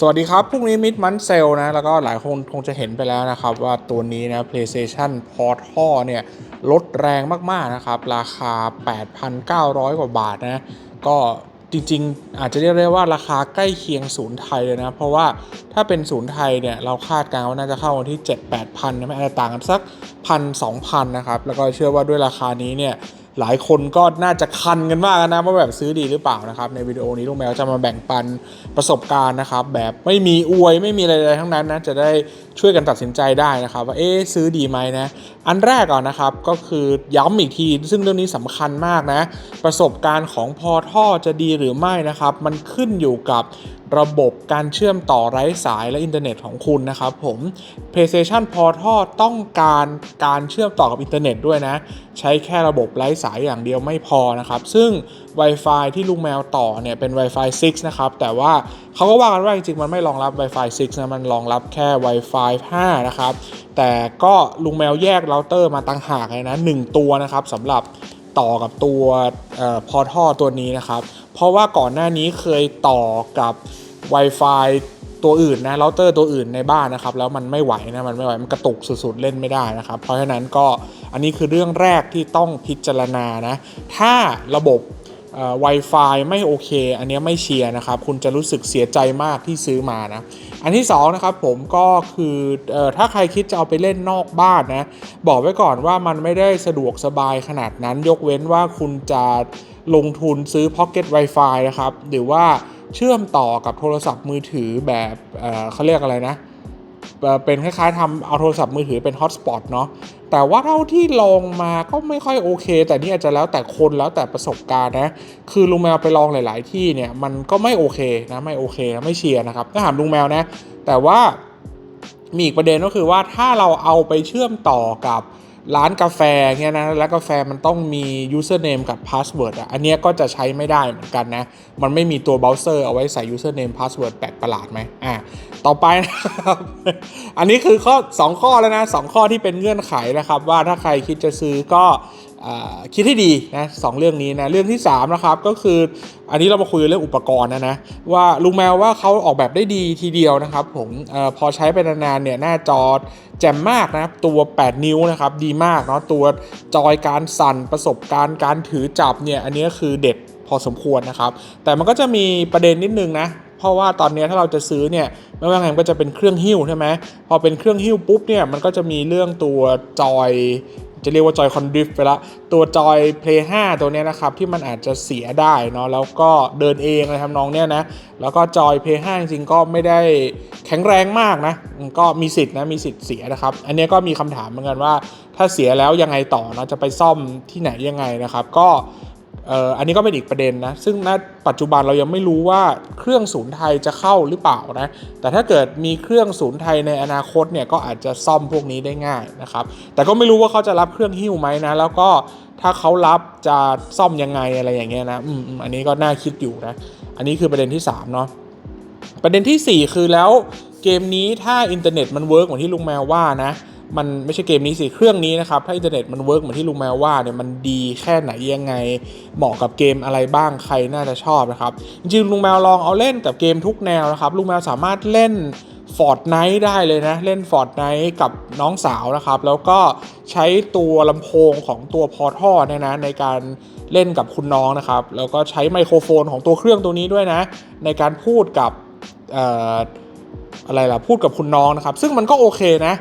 สวัสดีครับ พรุ่งนี้มิดมันเซลนะ แล้วก็หลายคนคงจะเห็นไปแล้วนะครับ ว่าตัวนี้นะ PlayStation Portal เนี่ย ลดแรงมาก ๆ นะครับ ราคา 8,900 กว่าบาทนะ ก็จริง ๆ อาจจะเรียกได้ว่าราคาใกล้เคียงศูนย์ไทยเลยนะ เพราะว่าถ้าเป็นศูนย์ไทยเนี่ย เราคาดการณ์ว่าน่าจะเข้าวันที่ 7 8,000นะไม่อาจจะต่างกันสักพันสองพันนะครับ แล้วก็เชื่อว่าด้วยราคานี้เนี่ย หลายคนก็น่าจะคันกันมากนะว่าแบบซื้อดีหรือเปล่านะครับในวิดีโอนี้ลุงแมวจะมาแบ่งปันประสบการณ์นะครับ แบบไม่มีอวยไม่มีอะไรเลยทั้งนั้นนะจะได้ช่วยกันตัดสินใจได้นะครับ ว่าเอ๊ซื้อดีไหมนะ อันแรกก่อนนะครับก็คือย้ำอีกที ซึ่งเรื่องนี้สำคัญมากนะ ประสบการณ์ของพอท่อจะดีหรือไม่นะครับ มันขึ้นอยู่กับระบบการเชื่อมต่อไร้สายและอินเทอร์เน็ตของคุณนะครับผม PlayStation Portal ต้องการการเชื่อมต่อกับอินเทอร์เน็ตด้วยนะ ใช้แค่ระบบไร้สายอย่างเดียวไม่พอนะครับ ซึ่ง Wi-Fi ที่ลุงแมวต่อเนี่ยเป็น Wi-Fi 6 นะครับ แต่ว่าเขาก็ว่ากันว่าจริงๆ มันไม่รองรับ Wi-Fi 6 นะ มันรองรับแค่ Wi-Fi 5 นะครับ แต่ก็ลุงแมวแยกเราเตอร์มาต่างหากเลยนะ 1 ตัวนะครับสำหรับต่อกับตัวพอท่อตัวนี้นะครับ เพราะว่าก่อนหน้านี้เคยต่อกับ Wi-Fi ตัวอื่นนะเราเตอร์ตัวอื่นในบ้านนะครับแล้วมันไม่ไหวนะมันไม่ไหวมันกระตุกสุดๆเล่นไม่ได้นะครับเพราะฉะนั้นก็อันนี้คือเรื่องแรกที่ต้องพิจารณานะถ้าระบบ Wi-Fi ไม่โอเค อันนี้ไม่เชียร์นะครับ คุณจะรู้สึกเสียใจมากที่ซื้อมานะ อันที่2นะครับผมก็คืออถ้าใครคิดจะเอาไปเล่นนอกบ้านนะ บอกไว้ก่อนว่ามันไม่ได้สะดวกสบายขนาดนั้น ยกเว้นว่าคุณจะลงทุนซื้อ Pocket Wi-Fi นะครับ หรือว่า เชื่อมต่อกับโทรศัพท์มือถือแบบเเขาเรียกอะไรนะ เป็นคล้ายๆทำเอาโทรศัพท์มือถือเป็นฮอตสปอตเนาะแต่ว่าเท่าที่ลองมาก็ไม่ค่อยโอเค แต่นี่อาจจะแล้วแต่คนแล้วแต่ประสบการณ์นะ คือลุงแมวไปลองหลาย ๆ ที่เนี่ยมันก็ไม่โอเคนะไม่โอเคนะไม่เชียร์นะครับถ้าถามลุงแมวนะ แต่ว่ามีอีกประเด็นก็คือว่าถ้าเราเอาไปเชื่อมต่อกับ ร้านกาแฟเนี้ยนะแล้วกาแฟมันต้องมี username กับ password อะ อันนี้ก็จะใช้ไม่ได้เหมือนกันนะ มันไม่มีตัวเบราว์เซอร์เอาไว้ใส่ username password แปลกประหลาดไหมอ่าต่อไปนะครับ อันนี้คือข้อ 2 ข้อแล้วนะ 2 ข้อที่เป็นเงื่อนไขนะครับ ว่าถ้าใครคิดจะซื้อก็ คิดให้ดีนะสเรื่องนี้นะเรื่องที่3นะครับก็คืออันนี้เรามาคุยเรื่องอุปกรณ์นะนะว่าลุงแมวว่าเขาออกแบบได้ดีทีเดียวนะครับผมอพอใช้ไปนานๆเนี่ยหน้าจอแจ่มมากนะครับตัว 8 นิ้วนะครับดีมากเนาะตัวจอยการสั่นประสบการณ์การถือจับเนี่ยอันนี้คือเด็ดพอสมควรนะครับ แต่มันก็จะมีประเด็นนิดนึงนะเพราะว่าตอนนี้ถ้าเราจะซื้อเนี่ยไม่ว่าไงมันก็จะเป็นเครื่องหิ้วใช่ไหมพอเป็นเครื่องหิ้วปุ๊บเนี่ยมันก็จะมีเรื่องตัวจอย จะเรียกว่าจอยคอนดิฟไปละ ตัวจอย Play 5 ตัวนี้นะครับ ที่มันอาจจะเสียได้เนาะแล้วก็เดินเองอะไรทำนองเนี้ยนะ แล้วก็จอย Play 5 จริงๆก็ไม่ได้แข็งแรงมากนะ ก็มีสิทธิ์นะ มีสิทธิ์เสียนะครับ อันนี้ก็มีคำถามเหมือนกันว่า ถ้าเสียแล้วยังไงต่อเนาะจะไปซ่อมที่ไหนยังไงนะครับ ก็ อ่ออันนี้ก็เป็นอีกประเด็นนะ ซึ่งณปัจจุบันเรายังไม่รู้ว่าเครื่องศูนย์ไทยจะเข้าหรือเปล่านะ แต่ถ้าเกิดมีเครื่องศูนย์ไทยในอนาคตเนี่ยก็อาจจะซ่อมพวกนี้ได้ง่ายนะครับ แต่ก็ไม่รู้ว่าเขาจะรับเครื่องหิ้วไหมนะ แล้วก็ถ้าเขารับจะซ่อมยังไงอะไรอย่างเงี้ยนะอืมอันนี้ก็น่าคิดอยู่นะ อันนี้คือประเด็นที่3เนาะ ประเด็นที่ 4 คือแล้วเกมนี้ถ้าอินเทอร์เน็ตมันเวิร์กเหมือนที่ลุงแมวว่านะ มันไม่ใช่เกมนี้สิเครื่องนี้นะครับ ถ้าอินเทอร์เน็ตมันเวิร์กเหมือนที่ลุงแมวว่าเนี่ยมันดีแค่ไหนยังไง เหมาะกับเกมอะไรบ้างใครน่าจะชอบนะครับ จริงๆลุงแมวลองเอาเล่นกับเกมทุกแนวนะครับ ลุงแมวสามารถเล่น Fortnite ได้เลยนะ เล่น Fortnite กับน้องสาวนะครับ แล้วก็ใช้ตัวลำโพงของตัวพอร์ทัลเนี่ยนะในการเล่นกับคุณน้องนะครับ แล้วก็ใช้ไมโครโฟนของตัวเครื่องตัวนี้ด้วยนะ ในการพูดกับอะไรล่ะพูดกับคุณน้องนะครับ ซึ่งมันก็โอเคนะ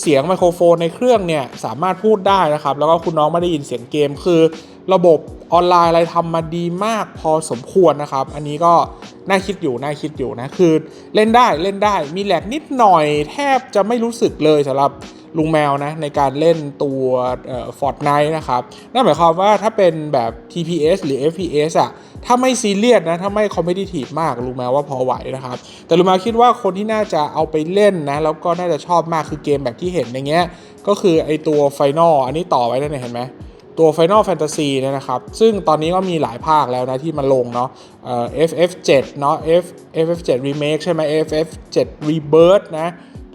เสียงไมโครโฟนในเครื่องเนี่ยสามารถพูดได้นะครับ แล้วก็คุณน้องไม่ได้ยินเสียงเกมคือ ระบบออนไลน์อะไรทำมาดีมากพอสมควรนะครับ อันนี้ก็น่าคิดอยู่น่าคิดอยู่นะคือเล่นได้เล่นได้มีแหลกนิดหน่อยแทบจะไม่รู้สึกเลยสำหรับ ลุงแมวนะในการเล่นตัวฟอร์ดไนท์นะครับ นั่นหมายความว่าถ้าเป็นแบบ TPS หรือ FPS อะถ้าไม่ซีเรียสนะ ถ้าไม่คอมเพติทีฟมากลุงแมวว่าพอไหวนะครับ แต่ลุงแมวคิดว่าคนที่น่าจะเอาไปเล่นนะ แล้วก็น่าจะชอบมากคือเกมแบบที่เห็นอย่างเงี้ยก็คือไอตัวไฟนอลอันนี้ต่อไว้ได้เห็นไหมตัว Final Fantasy เนี่ยนะครับ ซึ่งตอนนี้ก็มีหลายภาคแล้วนะที่มาลงเนาะเอ่อ FF7 เนาะ F FF7 Remake ใช่ไหม FF7 Rebirth นะ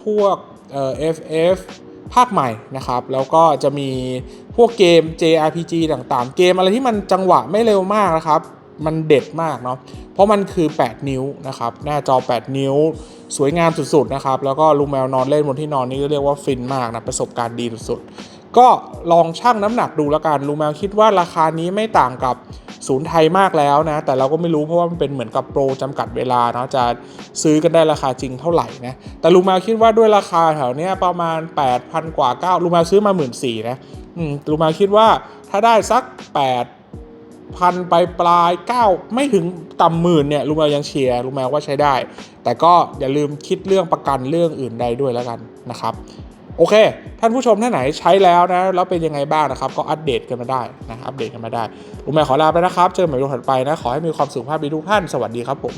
พวก เอ่อ FF ภาคใหม่นะครับ แล้วก็จะมีพวกเกม JRPG ต่างๆ เกมอะไรที่มันจังหวะไม่เร็วมากนะครับ มันเด็ดมากเนาะเพราะมันคือ 8 นิ้วนะครับ หน้าจอ 8 นิ้ว สวยงามสุดๆนะครับ แล้วก็ลุงแมวนอนเล่นบนที่นอนนี่ก็เรียกว่าฟินมากนะประสบการณ์ดีสุดๆก็ลองชั่งน้ำหนักดูแล้วกันลุงแมวคิดว่าราคานี้ไม่ต่างกับ ศูนย์ไทยมากแล้วนะ แต่เราก็ไม่รู้เพราะว่ามันเป็นเหมือนกับโปรจำกัดเวลาเนาะจะซื้อกันได้ราคาจริงเท่าไหร่นะแต่ลุงมวคิดว่าด้วยราคาแถวเนี้ยประมาณ 8,000 กว่า9ลุงมวซื้อมา 1 4ื่นนะอืมลุงมวคิดว่าถ้าได้สัก 8พันไปปลายเก้าไม่ถึงต่ำหมื่นเนี่ยลุงแมวยังเชียร์ลุงแมวว่าใช้ได้ แต่ก็อย่าลืมคิดเรื่องประกันเรื่องอื่นใดด้วยแล้วกันนะครับ โอเค ท่านผู้ชมท่านไหนใช้แล้วนะ แล้วเป็นยังไงบ้างนะครับ ก็อัปเดตกันมาได้นะอัปเดตกันมาได้ลุงแม่ขอลาไปนะครับ เจอกันใหม่วิดีโอถัดไปนะ ขอให้มีความสุขภาพดีทุกท่าน สวัสดีครับผม